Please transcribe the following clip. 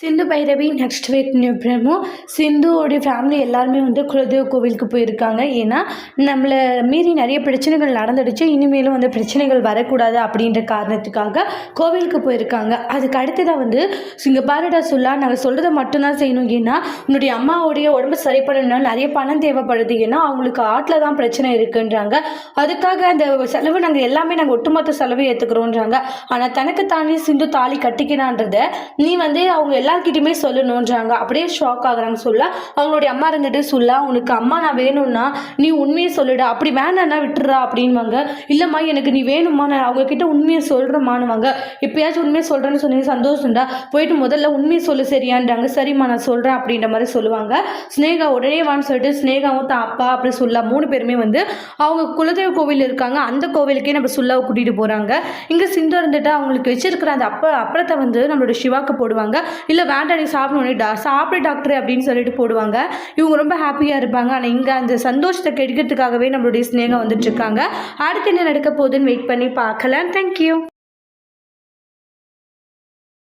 Sindhu Bhairavi next week new promo சிந்துவோடைய family எல்லாருமே வந்து குலதெய்வ கோவிலுக்கு போயிருக்காங்க. ஏன்னா நம்மளை மீறி நிறைய பிரச்சனைகள் நடந்துடுச்சு. இனிமேலும் வந்து பிரச்சனைகள் வரக்கூடாது அப்படின்ற காரணத்துக்காக கோவிலுக்கு போயிருக்காங்க. அதுக்கு அடுத்ததாக வந்து இங்கே பாருடா சொல்லா நாங்கள் சொல்கிறத மட்டும்தான் செய்யணும். ஏன்னா உன்னுடைய அம்மாவுடைய உடம்பு சரி பண்ணணும்னா நிறைய பணம் தேவைப்படுது. ஏன்னா அவங்களுக்கு ஆட்டில் தான் பிரச்சனை இருக்குன்றாங்க. அதுக்காக அந்த செலவு நாங்கள் எல்லாமே நாங்கள் ஒட்டுமொத்த செலவு ஏற்றுக்கிறோன்றாங்க ஆனால் தனக்கு தானே சிந்து தாலி கட்டிக்கிறான்றத நீ வந்து அவங்க எல்லாருக்கிட்டையுமே சொல்லணுன்றாங்க அப்படியே ஷாக் ஆகுறாங்க சொல்ல. அவங்களுடைய அம்மா இருந்துட்டு சொல்ல உனக்கு அம்மா நான் வேணும்னா நீ உண்மையை சொல்லிடு. அப்படி வேணாம்னா விட்டுறா அப்படின்வாங்க இல்லைம்மா எனக்கு நீ வேணுமா நான் அவங்க கிட்ட உண்மையை சொல்கிறமானுவாங்க எப்பயாச்சும் உண்மையை சொல்கிறேன்னு சொன்னீங்க சந்தோஷம்டா. போயிட்டு முதல்ல உண்மையை சொல்லு சரியான்றாங்க. சரிம்மா நான் சொல்கிறேன் அப்படின்ற மாதிரி சொல்லுவாங்க. ஸ்னேகா உடனே வான்னு சொல்லிட்டு ஸ்னேகாவும் தான் அப்பா அப்படி சொல்ல மூணு பேருமே வந்து அவங்க குலதெய்வ கோவில் இருக்காங்க. அந்த கோவிலுக்கே நம்ம சுல்லாவை கூட்டிகிட்டு போகிறாங்க இங்கே சிந்து இருந்துட்டு அவங்களுக்கு வச்சிருக்கிற அந்த அப்ப அப்புறத்தை வந்து நம்மளோட சிவாக்கு போடுவாங்க. இல்லை வேண்டாம் நீ சாப்பிடணும். டா சாப்பிடு டாக்டர் அப்படின்னு சொல்லிட்டு போடுவாங்க. இவங்க ரொம்ப ஹாப்பியாக இருப்பாங்க. ஆனால் இங்கே அந்த சந்தோஷத்தை கெடுக்கிறதுக்காகவே நம்மளுடைய ஸ்னேகம் வந்துட்டு இருக்காங்க. அடுத்து என்ன நடக்க போகுதுன்னு வெயிட் பண்ணி பார்க்கலாம். தேங்க்யூ